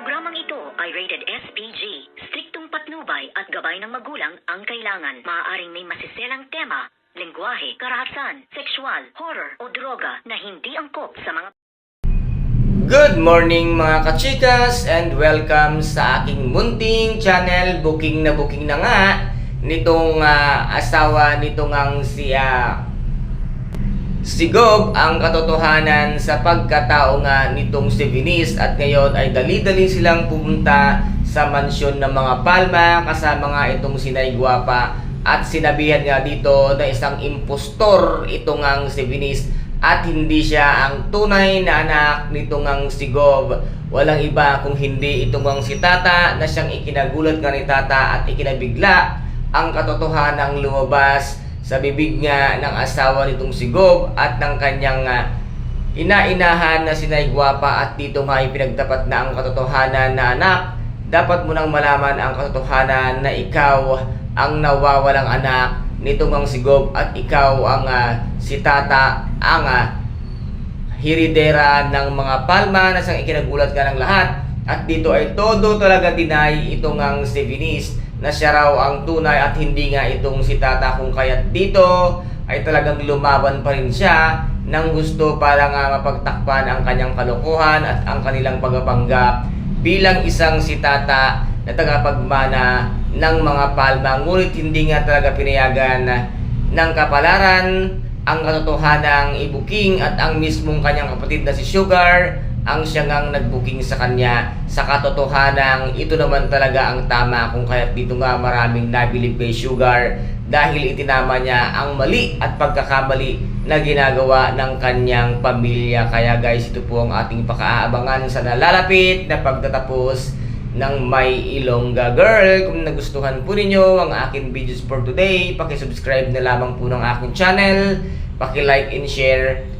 Programang ito ay rated SPG. Striktong patnubay at gabay ng magulang ang kailangan. Maaaring may masiselang tema, lengguwahe, karahasan, sexual, horror o droga na hindi angkop sa mga Good morning mga kachikas and welcome sa aking munting channel. Booking na booking na nga nitong ah, asawa nitong ang si ah, si Gob ang katotohanan sa pagkatao nga nitong si Venice at ngayon ay dali-dali silang pumunta sa mansyon ng mga Palma kasama nga itong sinay Guapa at sinabihan nga dito na isang impostor itong ang si Venice at hindi siya ang tunay na anak nitong ang si Gob. Walang iba kung hindi itong ang si Tata na siyang ikinagulat nga ni Tata at ikinabigla ang katotohanang lumabas sa bibig nga ng asawa nitong si Gob at ng kanyang ah, ina-inahan na sinay Guapa at dito nga ay pinagtapat na ang katotohanan na anak. Dapat mo nang malaman ang katotohanan na ikaw ang nawawalang anak nitong ang si Gob at ikaw ang ah, si Tata ang ah, hiridera ng mga palma na siyang ikinagulat ka ng lahat. At dito ay todo talaga deny itong ang si Venice na siya raw ang tunay at hindi nga itong si Tata kung kaya't dito ay talagang lumaban pa rin siya nang gusto para nga mapagtakpan ang kanyang kalokohan at ang kanilang pagpapanggap bilang isang si Tata na tagapagmana ng mga palma. Ngunit hindi nga talaga pinayagan ng kapalaran ang katotohanang ibuking at ang mismong kanyang kapatid na si Sugar ang siya ngang nagbuking sa kanya sa katotohanang ito naman talaga ang tama kung kaya dito nga maraming nabilib kay Sugar dahil itinama niya ang mali at pagkakamali na ginagawa ng kanyang pamilya. Kaya guys, ito po ang ating pakaabangan sa nalalapit na pagtatapos ng May Ilongga Girl. Kung nagustuhan po ninyo ang aking videos for today, pakisubscribe na lamang po ng aking channel, paki-like and share